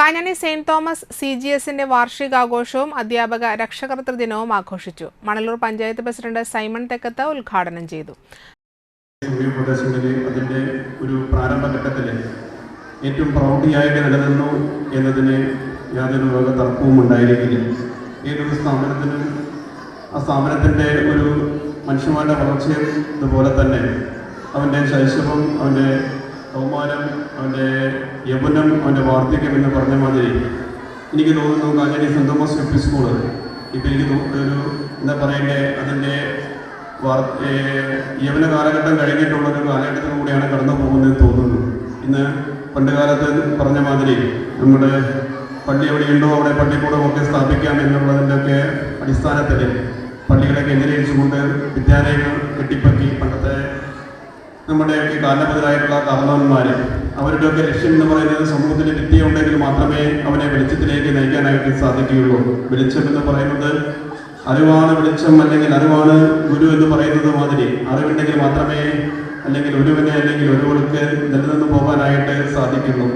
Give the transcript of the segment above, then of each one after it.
Kanjani saint Thomas C G എസിന്റെ വാർഷികാഘോഷവും അധ്യാപക രക്ഷകർത്തൃ ദിനവും ആഘോഷിച്ചു. മണലൂർ പഞ്ചായത്ത് പ്രസിഡന്റ് സൈമൺ തെക്കത്ത് ഉദ്ഘാടനം ചെയ്തു. പ്രദേശങ്ങളിൽ അതിന്റെ ഒരു പ്രാരംഭഘട്ടത്തിൽ ഏറ്റവും പ്രൗഢിയായിട്ട് നിലനിന്നു എന്നതിന് യാതൊരു വക തർക്കവും ഉണ്ടായിരിക്കില്ല ഏതൊരു സ്ഥാപനത്തിനും ആ സ്ഥാപനത്തിന്റെ ഒരു മനുഷ്യന്മാരുടെ വളർച്ചയും ഇതുപോലെ തന്നെ അവന്റെ ശൈശവം അവന്റെ കൗമാരം അവന്റെ യമുനം അവന്റെ വാർദ്ധക്യം എന്ന് പറഞ്ഞ മാതിരി എനിക്ക് തോന്നുന്നു കാഞ്ഞി saint Thomas U P school ഇപ്പം എനിക്ക് തോന്നുന്നൊരു എന്താ പറയണ്ടേ അതിന്റെ വാർ യവന കാലഘട്ടം കഴിഞ്ഞിട്ടുള്ള ഒരു കാലഘട്ടത്തിൽ കൂടിയാണ് കടന്നു പോകുന്നത് തോന്നുന്നു. ഇന്ന് പണ്ട് കാലത്ത് പറഞ്ഞ മാതിരി നമ്മുടെ പള്ളി എവിടെയുണ്ടോ അവിടെ പള്ളിക്കൂടമൊക്കെ സ്ഥാപിക്കാം എന്നുള്ളതിന്റെയൊക്കെ അടിസ്ഥാനത്തിൽ പള്ളികളെ കേന്ദ്രീകരിച്ചുകൊണ്ട് വിദ്യാലയങ്ങൾ പണ്ടത്തെ നമ്മുടെ ഈ കാലമുതലായിട്ടുള്ള കാരണവന്മാർ അവരുടെയൊക്കെ ലക്ഷ്യം എന്ന് പറയുന്നത് സമൂഹത്തിന്റെ വിദ്യ ഉണ്ടെങ്കിൽ മാത്രമേ അവനെ വെളിച്ചത്തിലേക്ക് നയിക്കാനായിട്ട് സാധിക്കുകയുള്ളൂ. വെളിച്ചം എന്ന് പറയുന്നത് അറിവാണ് വെളിച്ചം അല്ലെങ്കിൽ അറിവാണ് ഗുരു എന്ന് പറയുന്നത് മാതിരി. അറിവുണ്ടെങ്കിൽ മാത്രമേ അല്ലെങ്കിൽ ഒരുവനെ അല്ലെങ്കിൽ ഒരുവൾക്ക് നിലനിന്ന് പോകാനായിട്ട് സാധിക്കുള്ളൂ.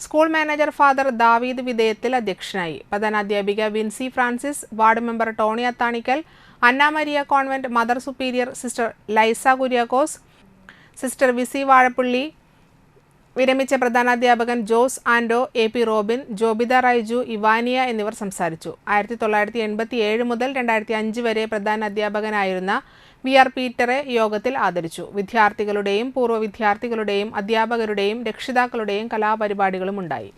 സ്കൂൾ മാനേജർ ഫാദർ ദാവീദ് വിധേയത്തിൽ അധ്യക്ഷനായി. പ്രധാനാധ്യാപിക Vincy Francis ward member Tony Athanikkal Annamaria convent mother superior sister Lysa Kuriakose sister Vicy Vazhappally വിരമിച്ച പ്രധാനാധ്യാപകൻ ജോസ് ആൻഡോ എ പി റോബിൻ ജോബിത റൈജു ഇവാനിയ എന്നിവർ സംസാരിച്ചു. ആയിരത്തി തൊള്ളായിരത്തി എൺപത്തി ഏഴ് മുതൽ രണ്ടായിരത്തി അഞ്ച് വരെ പ്രധാന അധ്യാപകനായിരുന്ന വി ആർ പീറ്ററെ യോഗത്തിൽ ആദരിച്ചു. വിദ്യാർത്ഥികളുടെയും പൂർവ വിദ്യാർത്ഥികളുടെയും അധ്യാപകരുടെയും രക്ഷിതാക്കളുടെയും കലാപരിപാടികളും ഉണ്ടായി.